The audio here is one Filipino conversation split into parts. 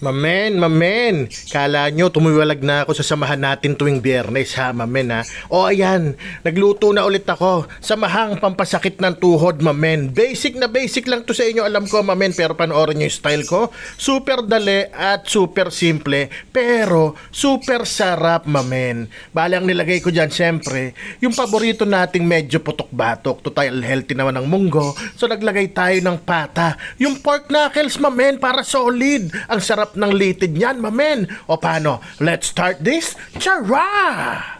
Mamen, mamen. Kala nyo tumuwalag na ako sa samahan natin tuwing biyernes ha, mamen ha. O ayan, nagluto na ulit ako. Samahang pampasakit ng tuhod, mamen. Basic na basic lang to sa inyo, alam ko, mamen. Pero panoorin nyo yung style ko. Super dali at super simple. Pero super sarap, mamen. Bali ang nilagay ko dyan, syempre, yung paborito nating medyo putok-batok. Total healthy naman ng munggo. So naglagay tayo ng pata. Yung pork knuckles, mamen, para solid. Ang sarap ng litid niyan, mamen. O paano? Let's start this? Chara!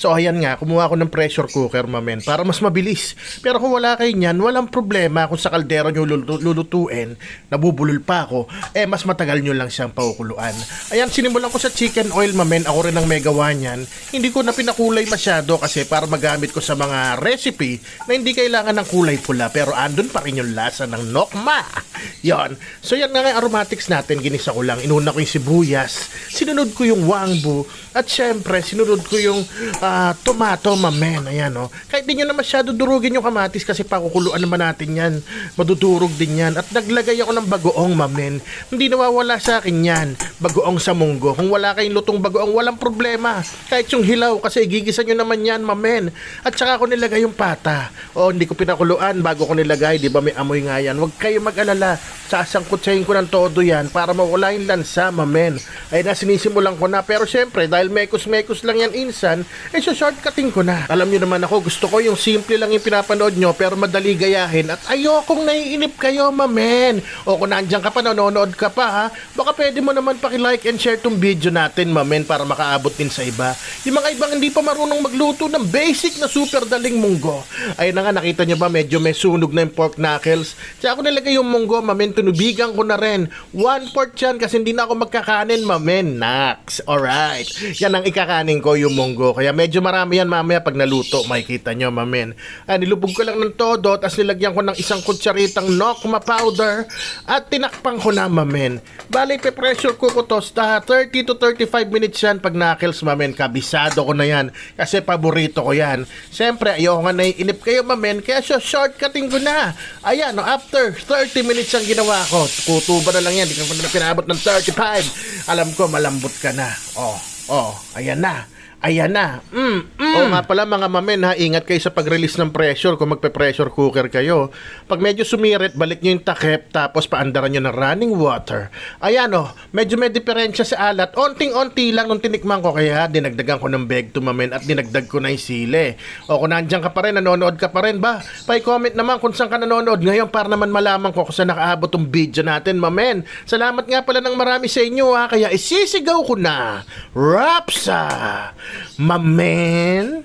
So ayan nga, kumuha ako ng pressure cooker, mamen, para mas mabilis. Pero kung wala kayo niyan, walang problema kung sa kaldero nyo lulu- lulutuin, nabubulol pa ako, eh mas matagal nyo lang siyang paukuluan. Ayan, sinimulan ko sa chicken oil, mamen, ako rin ang may gawa niyan. Hindi ko na pinakulay masyado kasi para magamit ko sa mga recipe na hindi kailangan ng kulay pula pero andun pa rin yung lasa ng nokma. Yon. So yan nga nga aromatics natin, ginisa ko lang. Inuna ko yung sibuyas, sinunod ko yung wangbu, at syempre, sinunod ko yung ah, tomato, mamen. Ayan, oh. Kahit di nyo na masyado durugin yung kamatis kasi pakukuluan naman natin yan. Madudurog din yan. At naglagay ako ng bagoong, mamen. Hindi nawawala sa akin yan. Bagoong sa munggo. Kung wala kayong lutong bagoong, walang problema. Kahit yung hilaw, kasi gigisa nyo naman yan, mamen. At saka ako nilagay yung pata. O, hindi ko pinakuluan bago ko nilagay. Di ba may amoy nga yan? Huwag kayo mag-alala. Sasangkutsahin ko ng todo yan para mawala yung lansa, mamen. Ay na, sinisimulan ko na. Pero syempre, dahil mekos-mekos lang yan insan, eh so shortcutting ko na. Alam nyo naman ako, gusto ko yung simple lang yung pinapanood nyo pero madali gayahin at ayokong naiinip kayo, mamen. O kung nandiyan ka pa, nanonood ka pa ha, baka pwede mo naman paki-like and share tong video natin, mamen, para makaabot din sa iba. Yung mga ibang hindi pa marunong magluto ng basic na super daling munggo. Ayun na nga, nakita nyo ba, medyo may sunog na yung pork knuckles. Tsaka ako nilagay yung munggo, mamen, tunubigan ko na rin. One port yan kasi hindi na ako magkakanin, mamen. Nax. Alright. Yan ang ikakanin ko, yung munggo. Kaya medyo marami yan mamaya pag naluto. Makikita nyo, mamen. Ah, nilubog ko lang ng todo, tapos nilagyan ko ng isang kutsaritang nokma powder at tinakpan ko na, mamen. Bali, pe-pressure ko ko to sa 30 to 35 minutes yan pag knuckles, mamen. Kabisado ko na yan kasi paborito ko yan. Siyempre, ayoko nga naiinip kayo, mamen. Kaya so, shortcutting ko na. Ayan, no, after 30 minutes ang ginawa ko. Kutuba na lang yan. Di ka pa na pinabot ng 35. Alam ko, malambot ka na. Oh, oh, ayan na. Ayan na. Mm, mm. Oo nga pala mga mamen ha, ingat kayo sa pag-release ng pressure kung magpe-pressure cooker kayo. Pag medyo sumirit, balik nyo yung takip tapos paandaran nyo ng running water. Ayan oh, medyo may diferensya sa alat. Onting-onti lang nung tinikman ko kaya dinagdagan ko ng beg to mamen at dinagdag ko na yung sili. O kung nandiyan ka pa rin, nanonood ka pa rin ba? Pa-comment naman kung saan ka nanonood ngayon para naman malaman ko kung saan nakaabot tong video natin mamen. Salamat nga pala ng marami sa inyo ha, kaya isisigaw ko na. Rapsa! Mamen!